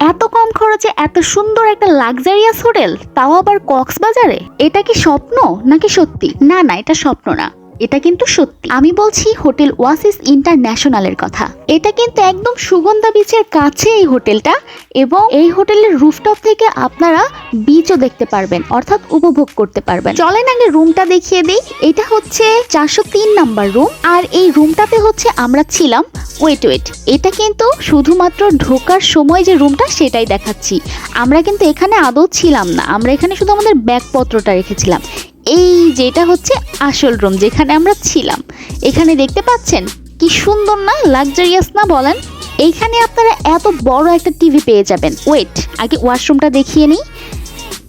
এত কম খরচে এত সুন্দর একটা লাক্সারিয়াস হোটেল? তাও আবার কক্সবাজারে? এটা কি স্বপ্ন নাকি সত্যি? না না, এটা স্বপ্ন না। এটা কিন্তু সত্যি। আমি বলছি হোটেল ওয়াসিস ইন্টারন্যাশনালের কথা। এটা কিন্তু একদম সুগন্ধা বিচের কাছে এই হোটেলটা এবং এই হোটেলের রুফটপ থেকে আপনারা বিচও দেখতে পারবেন, অর্থাৎ উপভোগ করতে পারবেন। চলেন আগে রুমটা দেখিয়ে দিই। এটা হচ্ছে চারশো তিন নাম্বার রুম। আর এই রুমটাতে হচ্ছে আমরা ছিলাম ওয়েট ওয়েট এটা কিন্তু শুধুমাত্র ঢোকার সময় যে রুমটা, সেটাই দেখাচ্ছি। আমরা কিন্তু এখানে আদৌ ছিলাম না। আমরা এখানে শুধু আমাদের ব্যাগপত্রটা রেখেছিলাম। এই যেটা হচ্ছে আসল রুম যেখানে আমরা ছিলাম। এখানে দেখতে পাচ্ছেন কি সুন্দর না লাক্সারিয়াস না বলেন? এইখানে আপনারা এত বড় একটা টিভি পেয়ে যাবেন। ওয়েট আগে ওয়াশরুমটা দেখিয়ে নিই।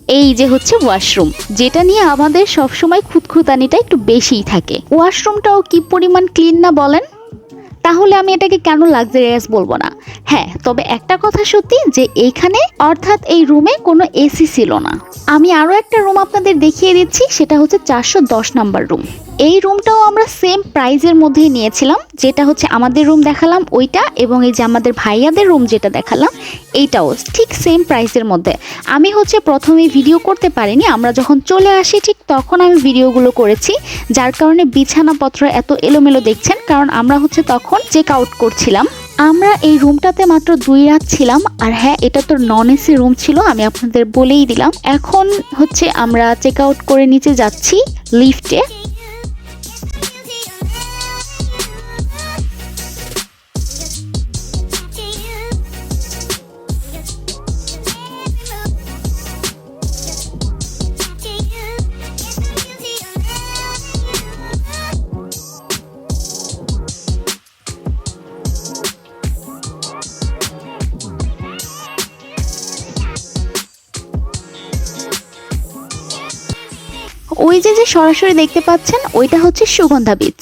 এই যে হচ্ছে ওয়াশরুম যেটা নিয়ে আমাদের সবসময় খুঁতখুতানিটা একটু বেশিই থাকে। ওয়াশরুমটাও কি পরিমাণ ক্লিন না বলেন? তাহলে আমি এটাকে কেন লাক্সারিয়াস বলব না? হ্যাঁ তবে একটা কথা সত্যি যে এইখানে অর্থাৎ এই রুমে কোনো এসি ছিল না। আমি আরও একটা রুম আপনাদের দেখিয়ে দিচ্ছি, সেটা হচ্ছে চারশো দশ নাম্বার রুম। এই রুমটাও আমরা সেম প্রাইজের মধ্যেই নিয়েছিলাম, যেটা হচ্ছে আমাদের রুম দেখালাম ওইটা এবং এই যে আমাদের ভাইয়াদের রুম যেটা দেখালাম, এইটাও ঠিক সেম প্রাইসের মধ্যে। আমি হচ্ছে প্রথমে ভিডিও করতে পারিনি, আমরা যখন চলে আসি ঠিক তখন আমি ভিডিওগুলো করেছি, যার কারণে বিছানাপত্র এত এলোমেলো দেখছেন, কারণ আমরা হচ্ছে তখন চেক আউট করছিলাম। আমরা এই রুমটাতে মাত্র দুই রাত ছিলাম, আর হ্যাঁ এটা তো নন এসি রুম ছিল, আমি আপনাদের বলেই দিলাম। এখন হচ্ছে আমরা চেক আউট করে নিচে যাচ্ছি লিফটে ওই যে যে সরাসরি দেখতে পাচ্ছেন, ওইটা হচ্ছে সুগন্ধা বিচ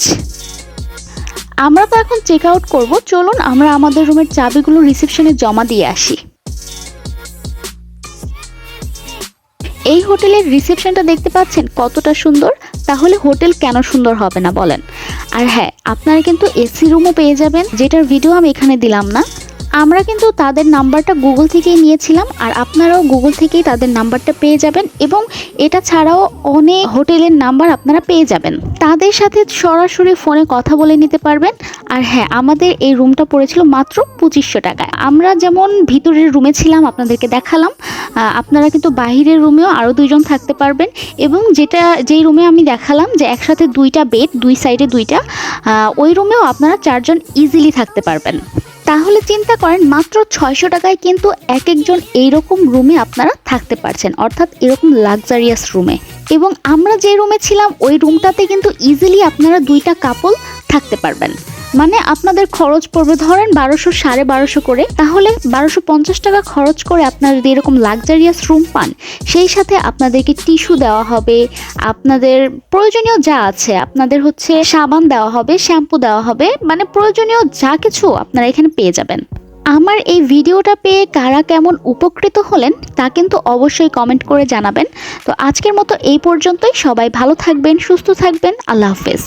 আমরা তো এখন চেক আউট করব। চলুন, আমরা আমাদের রুমের চাবিগুলো রিসেপশনে জমা দিয়ে আসি। এই হোটেলের রিসেপশনটা দেখতে পাচ্ছেন কতটা সুন্দর? তাহলে হোটেল কেন সুন্দর হবে না বলেন। আর হ্যাঁ আপনারা কিন্তু এসি রুমও পেয়ে যাবেন, যেটার ভিডিও আমি এখানে দিলাম না। আমরা কিন্তু তাদের নাম্বারটা গুগল থেকেই নিয়েছিলাম আর আপনারাও গুগল থেকেই তাদের নাম্বারটা পেয়ে যাবেন এবং এটা ছাড়াও অনেক হোটেলের নাম্বার আপনারা পেয়ে যাবেন। তাদের সাথে সরাসরি ফোনে কথা বলে নিতে পারবেন। আর হ্যাঁ আমাদের এই রুমটা পড়েছিল মাত্র পঁচিশশো টাকায়। আমরা যেমন ভিতরের রুমে ছিলাম, আপনাদেরকে দেখালাম আপনারা কিন্তু বাহিরের রুমেও আরও দুইজন থাকতে পারবেন এবং যেটা, যেই রুমে আমি দেখালাম যে একসাথে দুইটা বেড, দুই সাইডে দুইটা ওই রুমেও আপনারা চারজন ইজিলি থাকতে পারবেন। তাহলে চিন্তা করেন, মাত্র ছয়শো টাকায় কিন্তু এক একজন এইরকম রুমে আপনারা থাকতে পারছেন, অর্থাৎ এরকম লাক্সারিয়াস রুমে এবং আমরা যে রুমে ছিলাম, ওই রুমটাতে কিন্তু ইজিলি আপনারা দুইটা কাপল থাকতে পারবেন। মানে আপনাদের খরচ পড়বে ধরেন বারোশো সাড়ে বারোশো করে, তাহলে বারোশো পঞ্চাশ টাকা খরচ করে আপনারা যদি এরকম লাক্সারিয়াস রুম পান, সেই সাথে আপনাদেরকে টিস্যু দেওয়া হবে, আপনাদের প্রয়োজনীয় যা আছে, আপনাদের হচ্ছে সাবান দেওয়া হবে শ্যাম্পু দেওয়া হবে মানে প্রয়োজনীয় যা কিছু আপনারা এখানে পেয়ে যাবেন। আমার এই ভিডিওটা পেয়ে কারা কেমন উপকৃত হলেন, তা কিন্তু অবশ্যই কমেন্ট করে জানাবেন। তো আজকের মতো এই পর্যন্তই, সবাই ভালো থাকবেন, সুস্থ থাকবেন, আল্লাহ হাফেজ।